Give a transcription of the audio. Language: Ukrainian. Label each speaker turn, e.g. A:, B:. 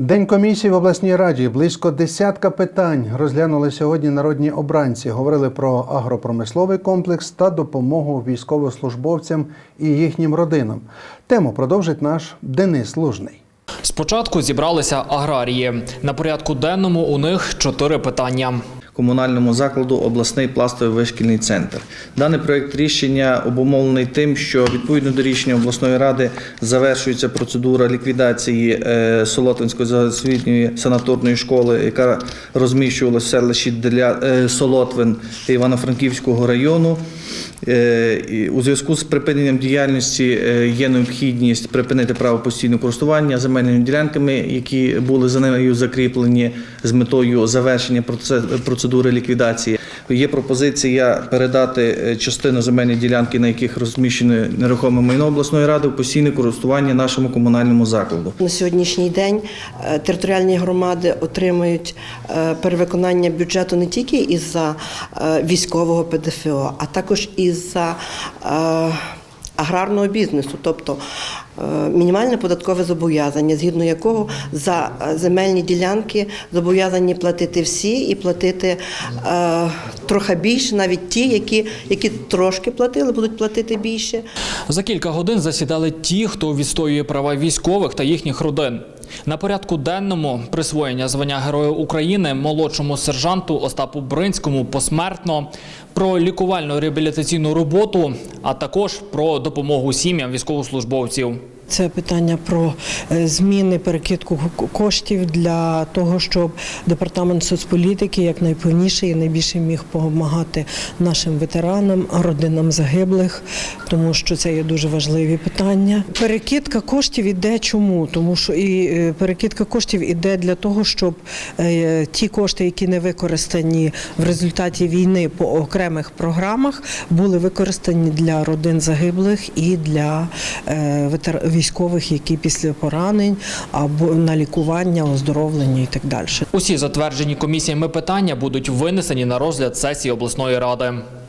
A: День комісії в обласній раді. Близько десятка питань розглянули сьогодні народні обранці. Говорили про агропромисловий комплекс та допомогу військовослужбовцям і їхнім родинам. Тему продовжить наш Денис Лужний.
B: Спочатку зібралися аграрії. На порядку денному у них чотири питання.
C: Комунальному закладу обласний пластовий вишкільний центр. Даний проект рішення обумовлений тим, що відповідно до рішення обласної ради завершується процедура ліквідації е, Солотвинської загальноосвітньої санаторної школи, яка розміщувалася в селищі для е, Солотвин Івано-Франківського району. Е, У зв'язку з припиненням діяльності є необхідність припинити право постійного користування земельними ділянками, які були за нею закріплені з метою завершення проце- процедури ліквідації. Є пропозиція передати е, частину земельної ділянки, на яких розміщене нерухоме майно обласної ради, в постійне користування нашому комунальному закладу.
D: На сьогоднішній день е, територіальні громади отримують е, перевиконання бюджету не тільки із-за е, військового ПДФО, а також із-за е, аграрного бізнесу, тобто е, мінімальне податкове зобов'язання, згідно якого за е, земельні ділянки зобов'язані платити всі і платити е, трохи більше, навіть ті, які, які трошки платили, будуть платити більше.
B: За кілька годин засідали ті, хто відстоює права військових та їхніх родин. На порядку денному присвоєння звання Героя України молодшому сержанту Остапу Бринському посмертно, про лікувально реабілітаційну роботу, а також про допомогу сім'ям військовослужбовців.
E: Це питання про е, зміни перекидку коштів для того, щоб департамент соцполітики якнайповніше і найбільше міг допомагати нашим ветеранам, родинам загиблих, тому що це є дуже важливі питання. Перекидка коштів іде чому? Тому що і е, перекидка коштів іде для того, щоб е, ті кошти, які не використані в результаті війни по окремих програмах, були використані для родин загиблих і для е, ветер... військових, які після поранень або на лікування, оздоровлення і так далі.
B: Усі затверджені комісіями питання будуть винесені на розгляд сесії обласної ради.